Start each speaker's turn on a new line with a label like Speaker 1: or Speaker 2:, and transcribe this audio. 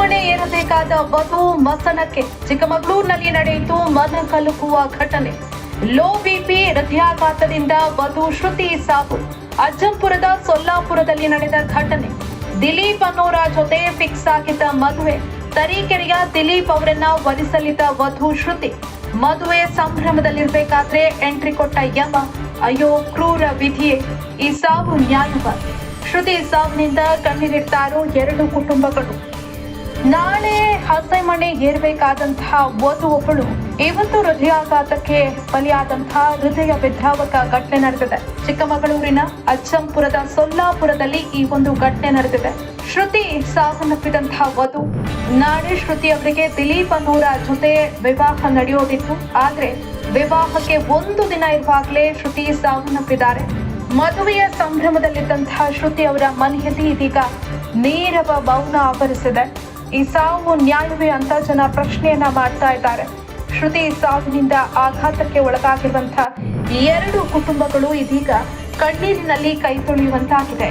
Speaker 1: ಮದುವೆಯಾದ ವಧು ಮಸನಕ್ಕೆ ಚಿಕ್ಕಮಗಳೂರಿನಲ್ಲಿ ನಡೆಯಿತು ಮನ ಕಲುಕುವ ಘಟನೆ. ಲೋ ಬಿಪಿ ಹೃದಯಾಘಾತದಿಂದ ವಧು ಶ್ರುತಿ ಸಾವು. ಅಜ್ಜಂಪುರದ ಸೊಲ್ಲಾಪುರದಲ್ಲಿ ನಡೆದ ಘಟನೆ. ದಿಲೀಪ್ ಅನ್ನೋರ ಜೊತೆ ಫಿಕ್ಸ್ ಆಗಿದ್ದ ಮದುವೆ. ತರೀಕೆರೆಯ ದಿಲೀಪ್ ಅವರನ್ನ ವರಿಸಲಿದ್ದ ವಧು ಶ್ರುತಿ. ಮದುವೆ ಸಂಭ್ರಮದಲ್ಲಿರ್ಬೇಕಾದ್ರೆ ಎಂಟ್ರಿ ಕೊಟ್ಟ ಯಮ, ಅಯ್ಯೋ ಕ್ರೂರ ವಿಧಿಯೇ, ಈ ಸಾವು ನ್ಯಾಯವಾಗಿ ಶ್ರುತಿ ಸಾವಿನಿಂದ ಕಣ್ಣೀರಿಡ್ತಾರೋ ಎರಡು ಕುಟುಂಬಗಳು. ನಾಳೆ ಹಸೆಮಣೆ ಏರ್ಬೇಕಾದಂತಹ ವಧು ಒಬ್ಬಳು ಇವತ್ತು ಹೃದಯಾಘಾತಕ್ಕೆ ಬಲಿಯಾದಂತಹ ಹೃದಯ ವಿದ್ರಾವಕ ಘಟನೆ ನಡೆದಿದೆ. ಚಿಕ್ಕಮಗಳೂರಿನ ಅಜ್ಜಂಪುರದ ಸೊಲ್ಲಾಪುರದಲ್ಲಿ ಈ ಒಂದು ಘಟನೆ ನಡೆದಿದೆ. ಶ್ರುತಿ ಸಾವನ್ನಪ್ಪಿದಂತಹ ವಧು. ನಾಳೆ ಶ್ರುತಿ ಅವರಿಗೆ ದಿಲೀಪ್ ಅನ್ನೋರ ಜೊತೆ ವಿವಾಹ ನಡೆಯೋದಿತ್ತು. ಆದ್ರೆ ವಿವಾಹಕ್ಕೆ ಒಂದು ದಿನ ಇರುವಾಗಲೇ ಶ್ರುತಿ ಸಾವನ್ನಪ್ಪಿದ್ದಾರೆ. ಮದುವೆಯ ಸಂಭ್ರಮದಲ್ಲಿದ್ದಂತಹ ಶ್ರುತಿ ಅವರ ಮನೆಯಲ್ಲಿ ಇದೀಗ ನೇರವ ಮೌನ ಆವರಿಸಿದೆ. ಈ ಸಾವು ನ್ಯಾಯವೇ ಅಂತ ಜನ ಪ್ರಶ್ನೆಯನ್ನ ಮಾಡ್ತಾ ಇದ್ದಾರೆ. ಶ್ರುತಿ ಸಾವಿನಿಂದ ಆಘಾತಕ್ಕೆ ಒಳಗಾಗಿರುವಂತಹ ಎರಡು ಕುಟುಂಬಗಳು ಇದೀಗ ಕಣ್ಣೀರಿನಲ್ಲಿ ಕೈ ತೊಳೆಯುವಂತಾಗಿದೆ.